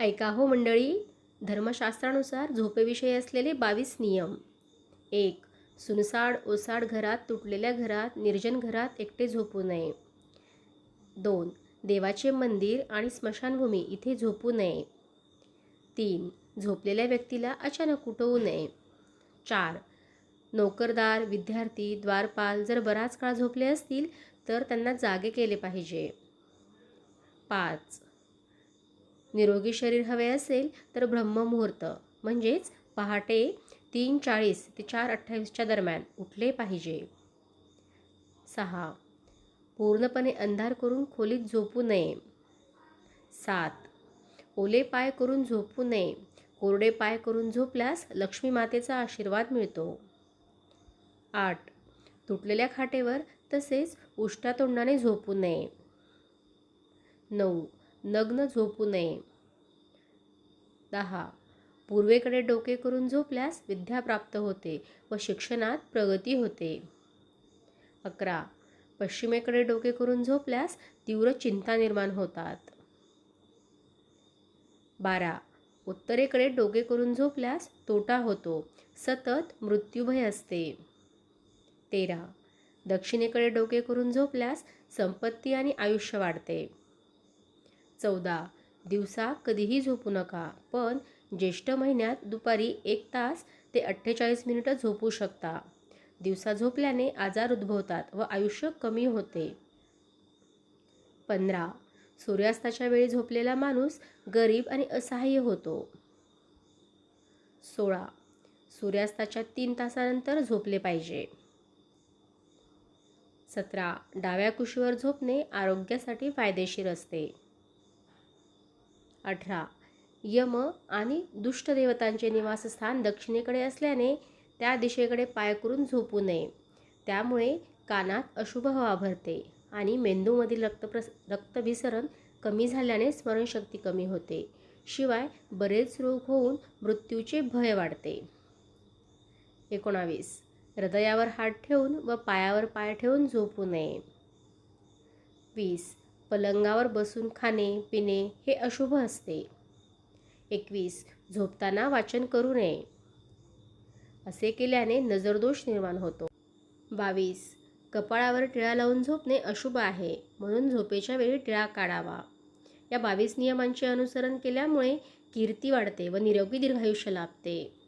ऐका हो मंडळी. धर्मशास्त्रानुसार झोपेविषयी असलेले बावीस नियम. एक सुनसाड ओसाड घरात तुटलेल्या घरात निर्जन घरात एकटे झोपू नये. दोन देवाचे मंदिर आणि स्मशानभूमी इथे झोपू नये. तीन झोपलेल्या व्यक्तीला अचानक उठवू नये. चार नोकरदार विद्यार्थी द्वारपाल जर बराच काळ झोपले असतील तर त्यांना जागे केले पाहिजे. पाच निरोगी शरीर हवे असेल तर ब्रह्ममुहूर्त म्हणजेच पहाटे तीन चाळीस ते चार अठ्ठावीसच्या दरम्यान उठले पाहिजे. सहा. पूर्णपणे अंधार करून खोलीत झोपू नये. सात. ओले पाय करून झोपू नये. कोरडे पाय करून झोपल्यास लक्ष्मी मातेचा आशीर्वाद मिळतो. आठ. तुटलेल्या खाटेवर तसेच उष्टा तोंडाने झोपू नये. नऊ. नग्न झोपू नये. दहा. पूर्वेकडे डोके करून झोपल्यास विद्या प्राप्त होते व शिक्षणात प्रगती होते. अकरा. पश्चिमेकडे डोके करून झोपल्यास तीव्र चिंता निर्माण होतात. बारा. उत्तरेकडे डोके करून झोपल्यास तोटा होतो सतत मृत्यूभय असते. तेरा. दक्षिणेकडे डोके करून झोपल्यास संपत्ती आणि आयुष्य वाढते. चौदा. दिवसा कधीही झोपू नका. पण ज्येष्ठ महिन्यात दुपारी एक तास ते अठ्ठेचाळीस मिनिटं झोपू शकता. दिवसा झोपल्याने आजार उद्भवतात व आयुष्य कमी होते. पंधरा. सूर्यास्ताच्या वेळी झोपलेला माणूस गरीब आणि असहाय्य होतो. सोळा. सूर्यास्ताच्या तीन तासानंतर झोपले पाहिजे. सतरा. डाव्या कुशीवर झोपणे आरोग्यासाठी फायदेशीर असते. अठरा. यम आणि दुष्ट देवतांचे निवासस्थान दक्षिणेकडे असल्याने त्या दिशेकडे पाय करून झोपू नये. त्यामुळे कानात अशुभ हवा भरते आणि मेंदूमधील रक्तप्रस रक्तभिसरण कमी झाल्याने स्मरणशक्ती कमी होते. शिवाय बरेच रोग होऊन मृत्यूचे भय वाढते. एकोणावीस. हृदयावर हात ठेवून व पायावर पाय ठेवून झोपू नये. वीस. पलंगावर बसून खाणे पिणे हे अशुभ असते. एकवीस झोपताना वाचन करू नये. असे केल्याने नजरदोष निर्माण होतो. बावीस कपाळावर टिळा लावून झोपणे अशुभ आहे म्हणून झोपेच्या वेळी टिळा काढावा. या बावीस नियमांचे अनुसरण केल्यामुळे कीर्ती वाढते व निरोगी दीर्घायुष्य लाभते.